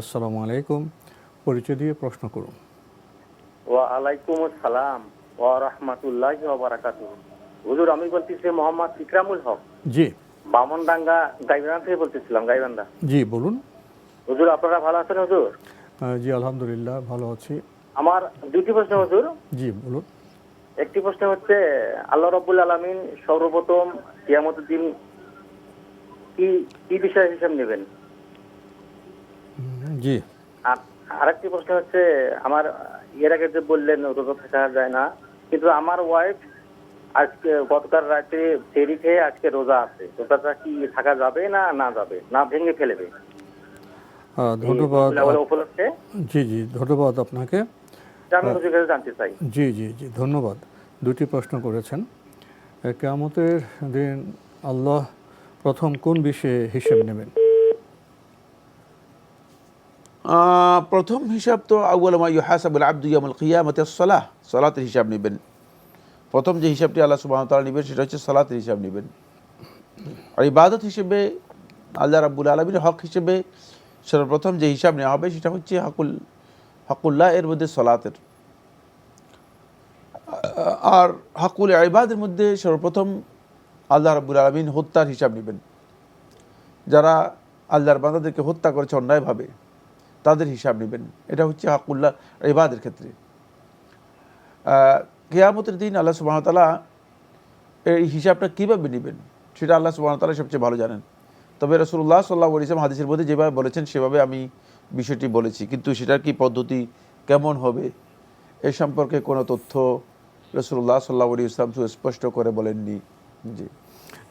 আসসালামু আলাইকুম। পরিচয় দিয়ে প্রশ্ন করুন। ওয়ালাইকুম আসসালাম ওয়া রাহমাতুল্লাহি ওয়া বারাকাতুহু। হুজুর আমি বলতেছি মোহাম্মদ ইকরামুল হক। জি। বামনডাঙ্গা গাইবান্ধা থেকে বলতেছিলাম গাইবান্ধা। জি বলুন। হুজুর আপনারা ভালো আছেন হুজুর? জি আলহামদুলিল্লাহ ভালো আছি। আমার দুটি প্রশ্ন হুজুর। জি বলুন। একটি প্রশ্ন হচ্ছে আল্লাহ রাব্বুল আলামিন সর্বপ্রথম কিয়ামতের দিন কি কি বিষয়ে হিসাব নেবেন? জি। আর আরেকটি প্রশ্ন হচ্ছে আমার এর আগে যে বললেন রোজা থাকা যায় না। কিন্তু আমার ওয়াইফ আজকে গতকাল রাতে ফেরি খেয়ে আজকে রোজা আছে। রোজাটা কি থাকা যাবে না না যাবে? না ভেঙে ফেলবে? ধন্যবাদ জি জি ধন্যবাদ আপনাকে। জানতে চাই। জি জি জি ধন্যবাদ। দুটি প্রশ্ন করেছেন। কেয়ামতের দিন আল্লাহ প্রথম কোন বিষয়ে হিসেব নেবেন? প্রথম হিসাব তো আউ্ল মা ইউহাসাবুল আব্দু ইয়ামুল কিয়ামতে সলাহ, সলাতের হিসাব নেবেন। প্রথম যে হিসাবটি আল্লাহ সুবাহ তাআলা নেবেন, সেটা হচ্ছে সলাতের হিসাব নেবেন। আর ইবাদত হিসেবে আল্লাহ রাব্বুল আলমীর হক হিসেবে সর্বপ্রথম যে হিসাব নেওয়া হবে, সেটা হচ্ছে হকুল হকুল্লাহ এর মধ্যে সলাতের। আর হকুল ইবাদের মধ্যে সর্বপ্রথম আল্লাহ রাব্বুল আলমিন হত্যার হিসাব নেবেন। যারা আল্লাহর বান্দাদেরকে হত্যা করেছে অন্যায়ভাবে তাদের হিসাব নেবেন। এটা হচ্ছে হাকুল্লাহ ইবাদের ক্ষেত্রে। কেয়ামতের দিন আল্লাহ সুবাহতালা এই হিসাবটা কীভাবে নেবেন? সেটা আল্লাহ সুবাহতালা সবচেয়ে ভালো জানেন। তবে রসুল্লাহ সাল্লাহ ইসলাম হাদিসের মধ্যে যেভাবে বলেছেন, সেভাবে আমি বিষয়টি বলেছি। কিন্তু সেটার কি পদ্ধতি কেমন হবে এ সম্পর্কে কোনো তথ্য রসুল্লাহ সাল্লাহ আলী ইসলাম সুস্পষ্ট করে বলেননি। জি।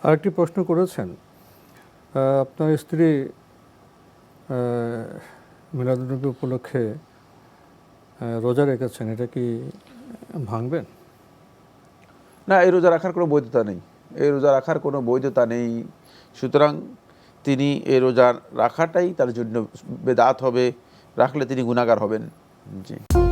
আরেকটি প্রশ্ন করেছেন। আপনার স্ত্রী মিলাদুলনবী উপলক্ষে রোজা রেখেছেন, এটা কি ভাঙবেন? না, এই রোজা রাখার কোনো বৈধতা নেই। এই রোজা রাখার কোনো বৈধতা নেই। সুতরাং তিনি এই রোজা রাখাটাই তার জন্য বেদাত হবে, রাখলে তিনি গুণাগার হবেন। জি।